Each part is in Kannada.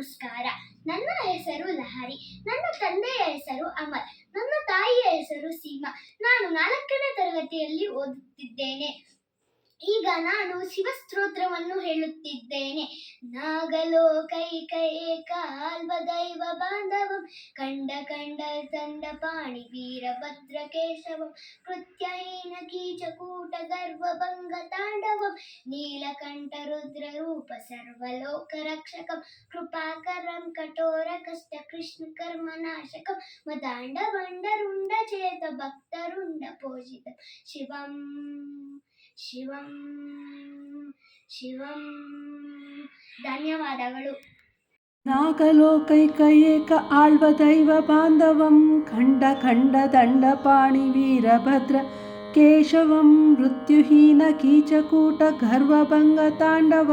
ನಮಸ್ಕಾರ. ನನ್ನ ಹೆಸರು ಲಹರಿ. ನನ್ನ ತಂದೆಯ ಹೆಸರು ಅಮರ್ ನನ್ನ ತಾಯಿಯ ಹೆಸರು ಸೀಮಾ. ನಾನು ನಾಲ್ಕನೇ ತರಗತಿಯಲ್ಲಿ ಓದುತ್ತಿದ್ದೇನೆ. ಈಗ ನಾನು ಶಿವಸ್ತೋತ್ರವನ್ನು ಹೇಳುತ್ತಿದ್ದೇನೆ ನಾಗಲೋಕೈಕ ದೈವ ಬಾಂಧವಂ ಕಂಡ ಕಂಡ ತಂಡ ಪಾಣಿ ವೀರಭದ್ರ ಕೇಶವಂ ಕೃತ್ಯಹೀನ ಕೀಚಕೂಟ ಗರ್ವಭಂಗ ತಾಂಡವಂ ನೀಲಕಂಠ ರುದ್ರ ರೂಪ ಸರ್ವಲೋಕ ರಕ್ಷಕಂ ಕೃಪಾಕರಂ ಕಠೋರ ಕಷ್ಟ ಕೃಷ್ಣ ಕರ್ಮ ನಾಶಕಂ ಮದಾಂಡ ಬಂಡರುಂಡ ಚೇತ ಭಕ್ತರುಂಡ ಪೂಜಿತ ಶಿವಂ ಶಿವಂ ಶಿವಂ ಧನ್ಯವಾದಗಳು ನಾಗಲೋಕೈಕ ಏಕ ಆಳ್ವ ದೈವ ಬಾಂಧವಂ ಖಂಡ ಖಂಡ ದಂಡಪಾಣಿ ವೀರಭದ್ರ ಕೇಶವಂ ಮೃತ್ಯುಹೀನ ಕೀಚಕೂಟ ಗರ್ವಭಂಗ ತಾಂಡವ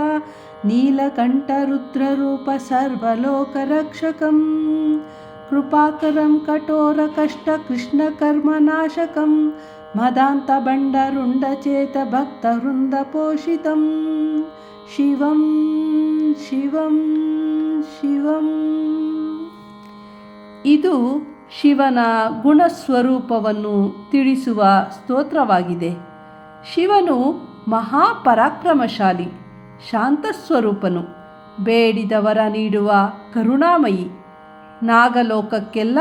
ನೀಲಕಂಠ ರುದ್ರರೂಪ ಸರ್ವಲೋಕ ಕೃಪಾಕರಂ ಕಠೋರ ಕಷ್ಟ ಕೃಷ್ಣ ಕರ್ಮ ನಾಶಕಂ ಮದಾಂತ ಬಂಡರುಂಡಚೇತ ಭಕ್ತವೃಂದ ಪೋಷಿತಂ. ಶಿವಂ ಶಿವಂ ಶಿವಂ. ಇದು ಶಿವನ ಗುಣಸ್ವರೂಪವನ್ನು ತಿಳಿಸುವ ಸ್ತೋತ್ರವಾಗಿದೆ. ಶಿವನು ಮಹಾಪರಾಕ್ರಮಶಾಲಿ, ಶಾಂತಸ್ವರೂಪನು, ಬೇಡಿದವರ ನೀಡುವ ಕರುಣಾಮಯಿ ನಾಗಲೋಕಕ್ಕೆಲ್ಲ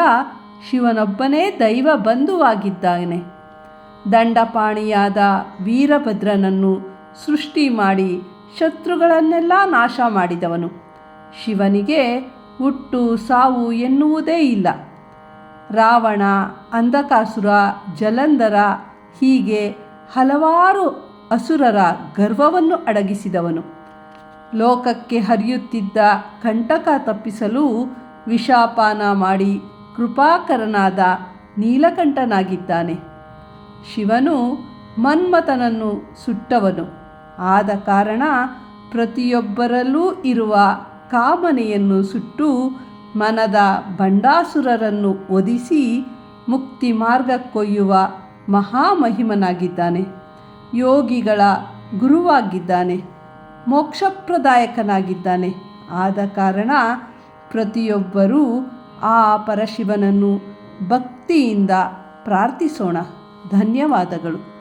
ಶಿವನೊಬ್ಬನೇ ದೈವ ಬಂಧುವಾಗಿದ್ದಾನೆ. ದಂಡಪಾಣಿಯಾದ ವೀರಭದ್ರನನ್ನು ಸೃಷ್ಟಿ ಮಾಡಿ ಶತ್ರುಗಳನ್ನೆಲ್ಲ ನಾಶ ಮಾಡಿದವನು. ಶಿವನಿಗೆ ಹುಟ್ಟು ಸಾವು ಎನ್ನುವುದೇ ಇಲ್ಲ. ರಾವಣ, ಅಂಧಕಾಸುರ, ಜಲಂಧರ ಹೀಗೆ ಹಲವಾರು ಅಸುರರ ಗರ್ವವನ್ನು ಅಡಗಿಸಿದವನು. ಲೋಕಕ್ಕೆ ಹರಿಯುತ್ತಿದ್ದ ಕಂಟಕ ತಪ್ಪಿಸಲು ವಿಷಾಪಾನ ಮಾಡಿ ಕೃಪಾಕರನಾದ ನೀಲಕಂಠನಾಗಿದ್ದಾನೆ. ಶಿವನು ಮನ್ಮಥನನ್ನು ಸುಟ್ಟವನು. ಆದ ಕಾರಣ ಪ್ರತಿಯೊಬ್ಬರಲ್ಲೂ ಇರುವ ಕಾಮನೆಯನ್ನು ಸುಟ್ಟು ಮನದ ಬಂಡಾಸುರರನ್ನು ಒದಿಸಿ ಮುಕ್ತಿ ಮಾರ್ಗಕ್ಕೊಯ್ಯುವ ಮಹಾಮಹಿಮನಾಗಿದ್ದಾನೆ. ಯೋಗಿಗಳ ಗುರುವಾಗಿದ್ದಾನೆ. ಮೋಕ್ಷಪ್ರದಾಯಕನಾಗಿದ್ದಾನೆ. ಆದ ಕಾರಣ ಪ್ರತಿಯೊಬ್ಬರೂ ಆ ಪರಶಿವನನ್ನು ಭಕ್ತಿಯಿಂದ ಪ್ರಾರ್ಥಿಸೋಣ. ಧನ್ಯವಾದಗಳು.